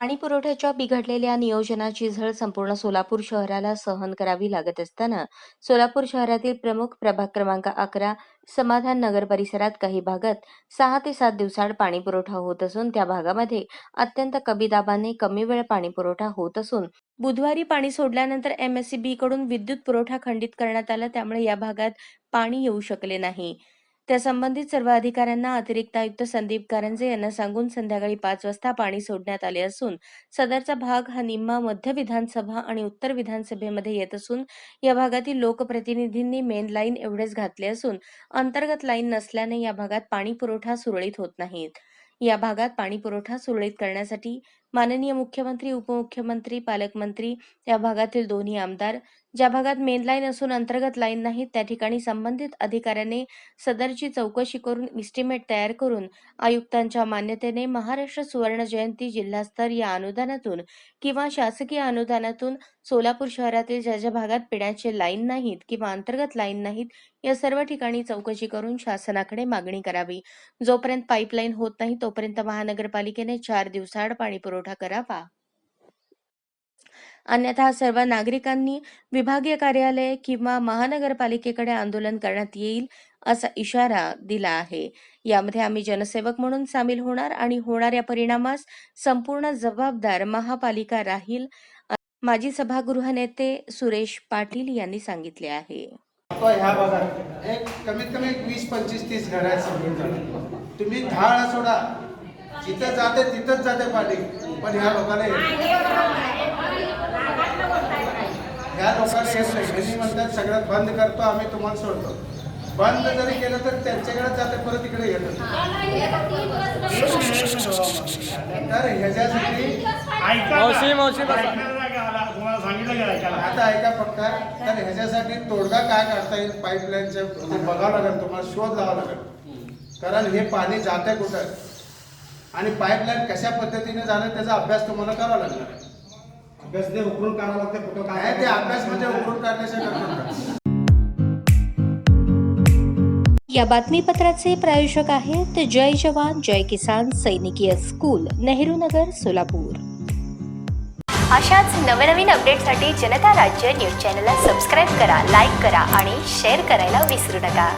पाणी पुरवठ्याच्या बिघडलेल्या नियोजनाची झळ संपूर्ण सोलापूर शहराला सहन करावी लागत असताना सोलापूर शहरातील प्रमुख प्रभाग क्रमांक अकरा समाधान नगर परिसरात काही भागात सहा ते सात दिवसाआड पाणी पुरवठा होत असून त्या भागामध्ये अत्यंत कमी दाबाने कमी वेळ पाणी पुरवठा होत असून बुधवारी पाणी सोडल्यानंतर एमएससीबी कडून विद्युत पुरवठा खंडित करण्यात आला त्यामुळे या भागात पाणी येऊ शकले नाही. त्या संबंधित सर्व अधिकाऱ्यांना अतिरिक्त आयुक्त संदीप कारंजे यांना सांगून संध्याकाळी पाच वाजता पाणी सोडण्यात आले असून सदरचा भाग हा निम्मा मध्य विधानसभा आणि उत्तर विधानसभेमध्ये येत असून या भागातील लोकप्रतिनिधींनी मेन लाईन एवढेच घातले असून अंतर्गत लाईन नसल्याने या भागात पाणी पुरवठा सुरळीत होत नाहीत या भागात पाणी पुरवठा सुरळीत करण्यासाठी माननीय मुख्यमंत्री उपमुख्यमंत्री पालकमंत्री या भागातील दोन्ही आमदार ज्या भागात मेन लाईन असून अंतर्गत लाईन नाहीत त्या ठिकाणी संबंधित अधिकाऱ्याने सदरची चौकशी करून इस्टिमेट तयार करून आयुक्तांच्या मान्यतेने महाराष्ट्र सुवर्ण जयंती जिल्हास्तर या अनुदानातून किंवा शासकीय अनुदानातून सोलापूर शहरातील ज्या ज्या भागात पिण्याचे लाईन नाहीत किंवा अंतर्गत लाईन नाहीत या सर्व ठिकाणी चौकशी करून शासनाकडे मागणी करावी. जोपर्यंत पाईपलाईन होत नाही तोपर्यंत महानगरपालिकेने चार दिवसाआड पाणी पुरवठा करावा. अन्यथा सर्व नागरिकांनी विभागीय कार्यालय किंवा महानगरपालिकेकडे आंदोलन करण्यात येईल असा इशारा दिला आहे. यामध्ये आम्ही जनसेवक म्हणून सामील होणार आणि होणाऱ्या परिणामास संपूर्ण जबाबदार महापालिका राहील माजी सभागृह नेते सुरेश पाटील यांनी सांगितले आहे. ह्या भागात एक कमीत कमी वीस पंचवीस तीस घरं तुम्ही धाळ सोडा. जिथं जाते तिथंच जाते पाणी पण ह्या लोकांना. ह्या लोकांना म्हणतात सगळं बंद करतो आम्ही तुम्हाला सोडतो. बंद जरी केलं तर त्यांच्याकडे जाते परत इकडे येत नाही. तर ह्याच्यासाठी आता ऐका फक्त. तर ह्याच्यासाठी तोडगा काय काढता येईल? पाईपलाईनच्या ते बघावं लागेल तुम्हाला शोध लावावा लागेल. कारण हे पाणी जाते कुठं? आणि पाईपलाईन कशा पद्धतीने जाणं त्याचा अभ्यास तुम्हाला करावा लागणार आहे. अभ्यास ते उकरून काढावं लागते फोटो काय ते अभ्यास म्हणजे उघडून काढण्यासाठी. या बातमीपत्राचे प्रायोजक आहेत जय जवान जय किसान सैनिकीय स्कूल नेहरू नगर सोलापूर अशाच नवनवीन अपडेटसाठी जनता राज्य न्यूज चॅनलला सबस्क्राईब करा लाईक करा आणि शेअर करायला विसरू नका